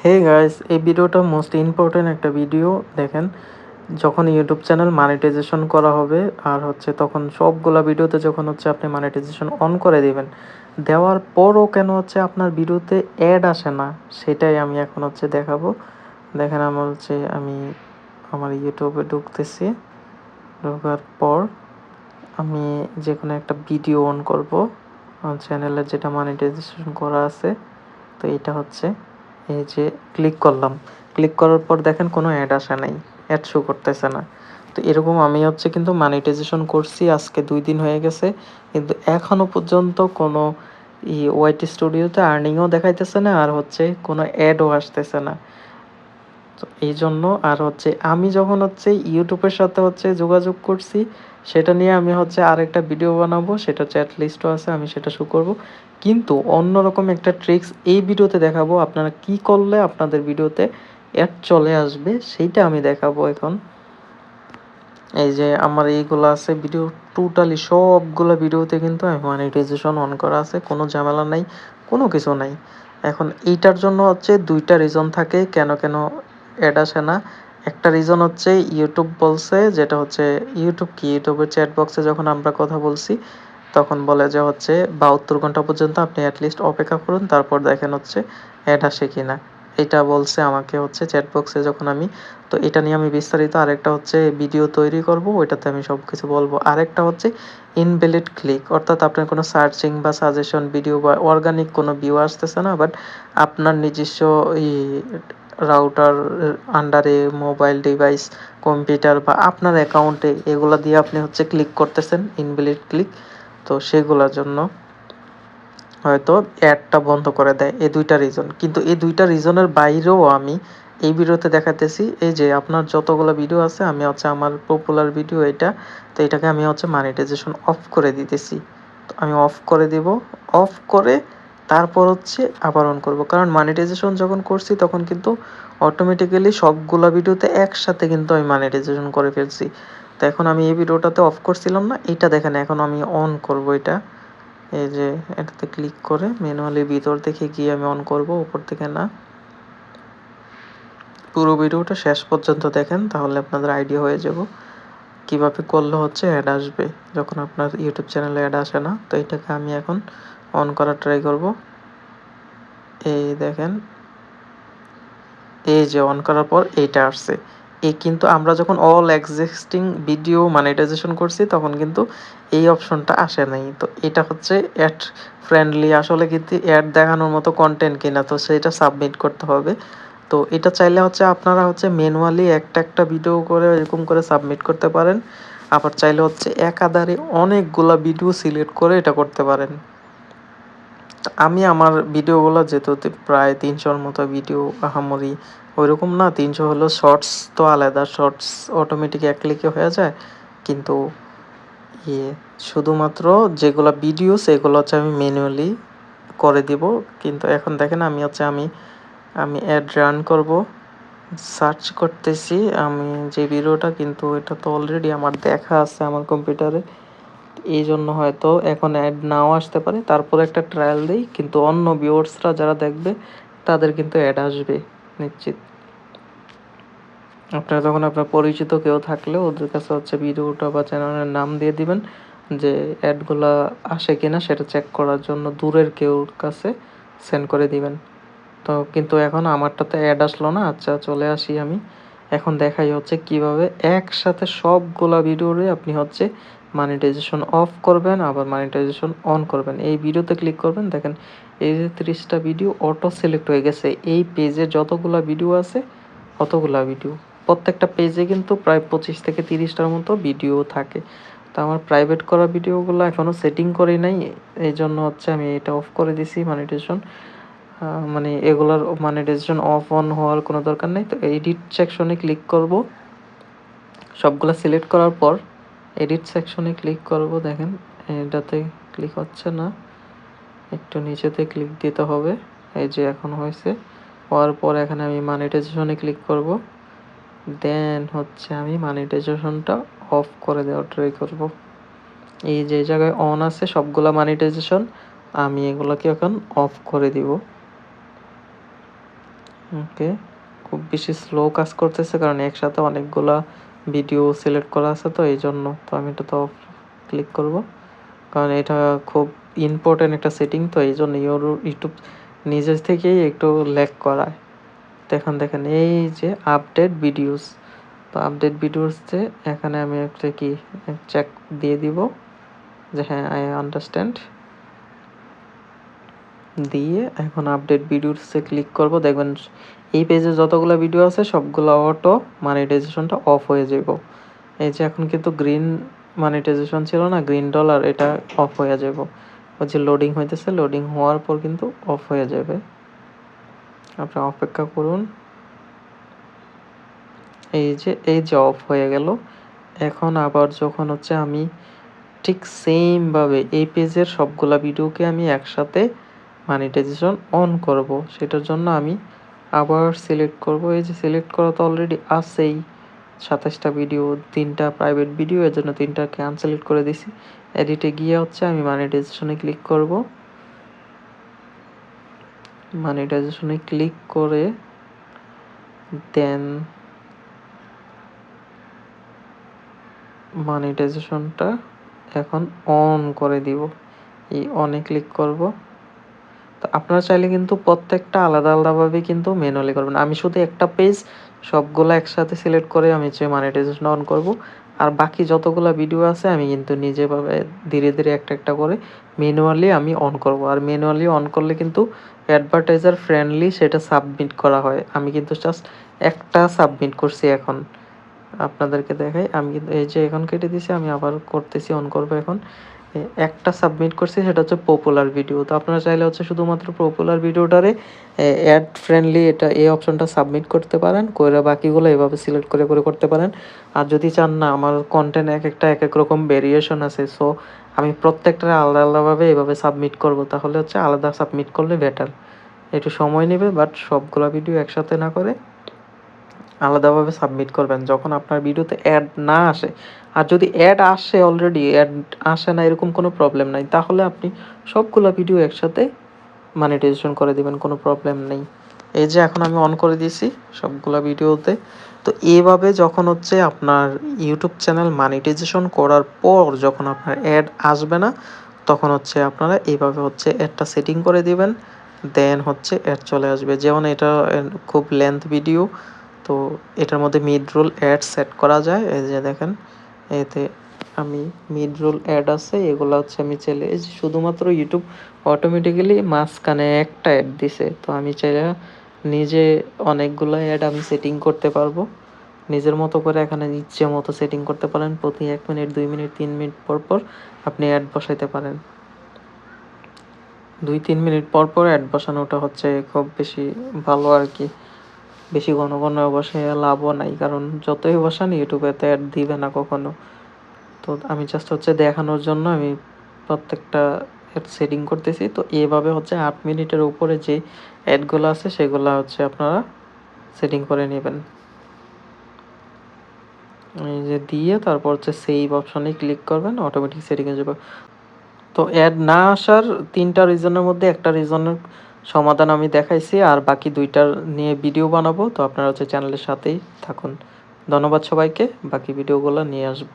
Hey guys এই ভিডিওটা most important একটা ভিডিও দেখেন। যখন ইউটিউব চ্যানেল মানিটাইজেশন করা হবে, আর হচ্ছে তখন সবগুলা ভিডিওতে যখন হচ্ছে আপনি মানিটাইজেশন অন করে দেবেন, দেওয়ার পরও কেন হচ্ছে আপনার ভিডিওতে অ্যাড আসে না, সেটাই আমি এখন হচ্ছে দেখাবো। দেখেন আমার হচ্ছে আমি আমার ইউটিউবে ঢুকতেছি। ঢোকার পর আমি যে কোনো একটা ভিডিও অন করব। চ্যানেলের যেটা মানিটাইজেশন করা আছে, তো এটা হচ্ছে এই যে ক্লিক করলাম ক্লিক করার পর দেখেন কোনো অ্যাড আসা নাই অ্যাড শো করতেছে না। তো এরকম আমি হচ্ছে কিন্তু মানিটাইজেশন করছি, আজকে দুই দিন হয়ে গেছে, কিন্তু এখনও পর্যন্ত কোনো ই ওয়াইটি স্টুডিওতে আর্নিংও দেখাইতেছে না, আর হচ্ছে কোনো অ্যাডও আসতেছে না। তো এই জন্য আর হচ্ছে আমি যখন হচ্ছে ইউটিউবের সাথে হচ্ছে যোগাযোগ করছি, সেটা নিয়ে আমি হচ্ছে আরেকটা ভিডিও বানাবো, সেটা চ্যাট লিস্টও আছে, আমি সেটা শু করব। কিন্তু অন্যরকম একটা ট্রিক্স এই ভিডিওতে দেখাবো, আপনারা কি করলে আপনাদের ভিডিওতে অ্যাড চলে আসবে, সেইটা আমি দেখাবো এখন। এই যে আমার এইগুলো আছে ভিডিও টোটালি সবগুলো ভিডিওতে কিন্তু আমি মনিটাইজেশন অন করা আছে, কোনো ঝামেলা নাই, কোনো কিছু নাই। এখন এইটার জন্য হচ্ছে দুইটা রিজন থাকে, কেন কেন অ্যাড আসে না। একটা রিজন হচ্ছে ইউটিউব বলছে, যেটা হচ্ছে ইউটিউব কি? ইউটিউবের চ্যাট বক্সে যখন আমরা কথা বলছি, তখন বলে যে হচ্ছে বাহাত্তর ঘণ্টা পর্যন্ত আপনি অ্যাটলিস্ট অপেক্ষা করুন, তারপর দেখেন হচ্ছে অ্যাড আসে কি না এটা বলছে আমাকে হচ্ছে চ্যাট বক্সে যখন আমি, তো এটা নিয়ে আমি বিস্তারিত আরেকটা হচ্ছে ভিডিও তৈরি করব, ওইটাতে আমি সব কিছু বলব। আরেকটা হচ্ছে ইনভ্যালিড ক্লিক অর্থাৎ আপনার কোনো সার্চিং বা সাজেশন ভিডিও বা অর্গানিক কোনো ভিউ আসতেছে না বাট আপনার নিজস্ব রাউটার আন্ডারে মোবাইল ডিভাইস কম্পিউটার বা আপনার অ্যাকাউন্টে এগুলো দিয়ে আপনি হচ্ছে ক্লিক করতেছেন ইনভ্যালিড ক্লিক তো সেগুলোর জন্য হয়তো অ্যাডটা বন্ধ করে দেয়, এই দুইটা রিজন কিন্তু এই দুইটা রিজনের বাইরেও আমি এই ভিডিওতে দেখাতেছি, এই যে আপনার যতগুলো ভিডিও আছে, আমি হচ্ছে আমার পপুলার ভিডিও এটা, তো এটাকে আমি হচ্ছে মানিটাইজেশন অফ করে দিতেছি। তো আমি অফ করে দিব অফ করে তারপর হচ্ছে আবার অন করব। কারণ মানিটাইজেশন যখন করছি, তখন কিন্তু অটোমেটিক্যালি সবগুলো ভিডিওতে একসাথে কিন্তু আমি মানিটাইজেশন করে ফেলছি। তো এখন আমি এই ভিডিওটাতে অফ করছিলাম না এটা দেখেন, এখন আমি অন করব এটা। এই যে এটাতে ক্লিক করে ম্যানুয়ালি ভিতর থেকে গিয়ে আমি অন করব, উপর থেকে না। পুরো ভিডিওটা শেষ পর্যন্ত দেখেন, তাহলে আপনাদের আইডিয়া হয়ে যাব। কীভাবে করলে হচ্ছে অ্যাড আসবে? যখন আপনার ইউটিউব চ্যানেলে অ্যাড আসে না, তো এটাকে আমি এখন অন করার ট্রাই করব। এই দেখেন, এই যে অন করার পর এইটা আসছে। এই কিন্তু আমরা যখন অল এক্সিস্টিং ভিডিও মনিটাইজেশন করছি, তখন কিন্তু এই অপশনটা আসে নাই। তো এটা হচ্ছে অ্যাড ফ্রেন্ডলি আসলে কিন্তু অ্যাড দেখানোর মতো কন্টেন্ট কিনা, তো সেটা সাবমিট করতে হবে। তো এটা চাইলে হচ্ছে আপনারা হচ্ছে ম্যানুয়ালি একটা একটা ভিডিও করে এরকম করে সাবমিট করতে পারেন। আবার চাইলে হচ্ছে একাধারে অনেকগুলা ভিডিও সিলেক্ট করে এটা করতে পারেন। আমি আমার ভিডিওগুলো যেহেতু প্রায় তিনশোর মতো ভিডিও আহামরি ওইরকম না, তিনশো হলো শর্টস তো আলাদা শর্টস অটোমেটিক এক ক্লিকে হয়ে যায়। কিন্তু ইয়ে শুধুমাত্র যেগুলো ভিডিও সেগুলো হচ্ছে আমি ম্যানুয়ালি করে দিব। কিন্তু এখন দেখেন আমি হচ্ছে আমি আমি অ্যাড রান করব। সার্চ করতেছি আমি যে ভিডিওটা কিন্তু এটা তো অলরেডি আমার দেখা আছে আমার কম্পিউটারে এই জন্য হয়তো এখন অ্যাড নাও আসতে পারে। তারপর একটা ট্রায়াল দিই, কিন্তু অন্য ভিউয়ার্সরা যারা দেখবে, তাদের কিন্তু অ্যাড আসবে। নিশ্চিত। আপনারা যখন আপনার পরিচিত কেউ থাকলে ওদের কাছে হচ্ছে ভিডিওটা বা চ্যানেলের নাম দিয়ে দিবেন, যে অ্যাডগুলো আসে কিনা সেটা চেক করার জন্য দূরের কেউর কাছে সেন্ড করে দিবেন। তো কিন্তু এখন আমারটাতে অ্যাড আসলো না আচ্ছা চলে আসি আমি। এখন দেখাই হচ্ছে কীভাবে একসাথে সবগুলা ভিডিওরে আপনি হচ্ছে মানিটাইজেশন অফ করবেন, আবার মানিটাইজেশন অন করবেন। এই ভিডিওতে ক্লিক করবেন, দেখেন এই যে ত্রিশটা ভিডিও অটো সিলেক্ট হয়ে গেছে। এই পেজে যতগুলা ভিডিও আছে, অতগুলা ভিডিও প্রত্যেকটা পেজে কিন্তু প্রায় পঁচিশ থেকে তিরিশটার মতো ভিডিও থাকে। তো আমার প্রাইভেট করা ভিডিওগুলো এখনও সেটিং করি নাই এই জন্য হচ্ছে আমি এটা অফ করে দিছি মানিটেশন মানে এগুলার মানিটাইজেশন অফ অন হওয়ার কোনো দরকার নেই। তো এডিট সেকশনে ক্লিক করব। সবগুলো সিলেক্ট করার পর এডিট সেকশনে ক্লিক করব, দেখেন। এটাতে ক্লিক হচ্ছে না। একটু নিচেতে ক্লিক দিতে হবে। এই যে এখন হয়েছে। হওয়ার পর এখানে আমি মানিটাইজেশনে ক্লিক করব। দেন হচ্ছে আমি মানিটাইজেশনটা অফ করে দেওয়ার ট্রাই করব। এই যে জায়গায় অন আছে, সবগুলা মানিটাইজেশন আমি এগুলোকে এখন অফ করে দিব। ওকে খুব বেশি স্লো কাজ করতেছে, কারণ একসাথে অনেকগুলা ভিডিও সিলেক্ট করা আছে তো, এই জন্য। তো আমি এটা তো ক্লিক করব। কারণ এটা খুব ইম্পর্টেন্ট একটা সেটিং তো এই জন্য ইউটিউব নিজের থেকেই একটু ল্যাক করায়। তো এখন দেখেন, এই যে আপডেট ভিডিওস তো আপডেট ভিডিওসতে এখানে আমি একটা কি চেক দিয়ে দিব। যে হ্যাঁ আই আন্ডারস্ট্যান্ড দিয়ে এখন আপডেট ভিডিওসে ক্লিক করব। দেখবেন এই পেজে যতগুলো ভিডিও আছে, সবগুলো অটো মানিটাইজেশনটা অফ হয়ে যাব এই যে এখন কিন্তু গ্রিন মনিটাইজেশন ছিল না গ্রিন ডলার এটা অফ হয়ে যাব যে লোডিং হইতেছে লোডিং হওয়ার পর কিন্তু অফ হয়ে যাবে। আপনি অপেক্ষা করুন। এই যে এই যে অফ হয়ে গেল। এখন আবার যখন হচ্ছে আমি ঠিক সেমভাবে এই পেজের সবগুলা ভিডিওকে আমি একসাথে মনিটাইজেশন অন করব। সেটার জন্য আমি আবার সিলেক্ট করব। এই যে সিলেক্ট করা তো অলরেডি আছেই। সাতাশটা ভিডিও তিনটা প্রাইভেট ভিডিও এর জন্য তিনটা ক্যান্সেলেট করে দিছি। এডিটে গিয়ে হচ্ছে আমি মনিটাইজেশনে ক্লিক করব। মনিটাইজেশনে ক্লিক করে দেন মানিটাইজেশনটা এখন অন করে দিব। এই অনে ক্লিক করব। তো আপনারা চাইলে কিন্তু প্রত্যেকটা আলাদা আলাদাভাবে কিন্তু ম্যানুয়ালি করবেন। আমি শুধু একটা পেজ সবগুলো একসাথে সিলেক্ট করে আমি হচ্ছে মনিটাইজেশন অন করব। আর বাকি যতগুলো ভিডিও আছে আমি কিন্তু নিজেভাবে ধীরে ধীরে একটা একটা করে ম্যানুয়ালি আমি অন করব। আর ম্যানুয়ালি অন করলে কিন্তু অ্যাডভার্টাইজার ফ্রেন্ডলি সেটা সাবমিট করা হয়। আমি কিন্তু জাস্ট একটা সাবমিট করছি এখন। আপনাদেরকে দেখাই, আমি কিন্তু এই যে এখন কেটে দিছি আমি আবার করতেছি অন করব এখন। একটা সাবমিট করছি, সেটা হচ্ছে পপুলার ভিডিও তো আপনারা চাইলে হচ্ছে শুধুমাত্র পপুলার ভিডিওটারে অ্যাড ফ্রেন্ডলি এটা, এই অপশনটা সাবমিট করতে পারেন করে বাকিগুলো এভাবে সিলেক্ট করে করে করতে পারেন। আর যদি চান না, আমার কন্টেন্ট এক একটা, এক এক রকম ভেরিয়েশন আছে সো আমি প্রত্যেকটা আলাদা আলাদাভাবে এভাবে সাবমিট করব, তাহলে হচ্ছে আলাদা সাবমিট করলে বেটার একটু সময় নেবে বাট সবগুলো ভিডিও একসাথে না করে আলাদাভাবে সাবমিট করবেন। যখন আপনার ভিডিওতে অ্যাড না আসে, আর যদি অ্যাড আসে অলরেডি অ্যাড আসে না, এরকম কোনো প্রবলেম নাই, তাহলে আপনি সবগুলো ভিডিও একসাথে মানিটাইজেশন করে দিবেন, কোনো প্রবলেম নেই। এই যে এখন আমি অন করে দিয়েছি সবগুলো ভিডিওতে তো এভাবে যখন হচ্ছে আপনার ইউটিউব চ্যানেল মানিটাইজেশন করার পর যখন আপনার অ্যাড আসবে না, তখন হচ্ছে আপনারা এইভাবে হচ্ছে অ্যাডটা সেটিং করে দিবেন দেন হচ্ছে অ্যাড চলে আসবে। যেমন এটা খুব লেন্থ ভিডিও তো এটার মধ্যে মিড রোল অ্যাড সেট করা যায়। এই যে দেখেন, এতে আমি মিড রোল অ্যাড আছে, এগুলো হচ্ছে আমি চাইলে, এই যে শুধুমাত্র ইউটিউব অটোমেটিক্যালি মাঝখানে একটা অ্যাড দিছে। তো আমি চাইলে নিজে অনেকগুলো অ্যাড আমি সেটিং করতে পারব। নিজের মতো করে এখানে ইচ্ছে মতো সেটিং করতে পারেন। প্রতি এক মিনিট, দুই মিনিট, তিন মিনিট পর পর আপনি অ্যাড বসাইতে পারেন। দুই, তিন মিনিট পর পর অ্যাড বসানোটা হচ্ছে খুব বেশি ভালো আর কি। বেশি ঘন ঘন বসে লাভও নাই, কারণ যতই বসান ইউটিউবে তো অ্যাড দিবে না কখনো। তো আমি জাস্ট হচ্ছে দেখানোর জন্য আমি প্রত্যেকটা অ্যাড সেটিং করতেছি। তো এভাবে হচ্ছে আট মিনিটের উপরে যে অ্যাডগুলো আছে সেগুলো হচ্ছে আপনারা সেটিং করে নেবেন। এই যে দিয়ে তারপর হচ্ছে সেভ অপশনে ক্লিক করবেন অটোমেটিক সেটিং হয়ে যাবে। তো অ্যাড না আসার তিনটা রিজনের মধ্যে একটা রিজনের সমাধান আমি দেখাইছি, আর বাকি দুইটার নিয়ে ভিডিও বানাবো। তো আপনারা হচ্ছে চ্যানেলের সাথেই থাকুন। ধন্যবাদ সবাইকে, বাকি ভিডিওগুলো নিয়ে আসব।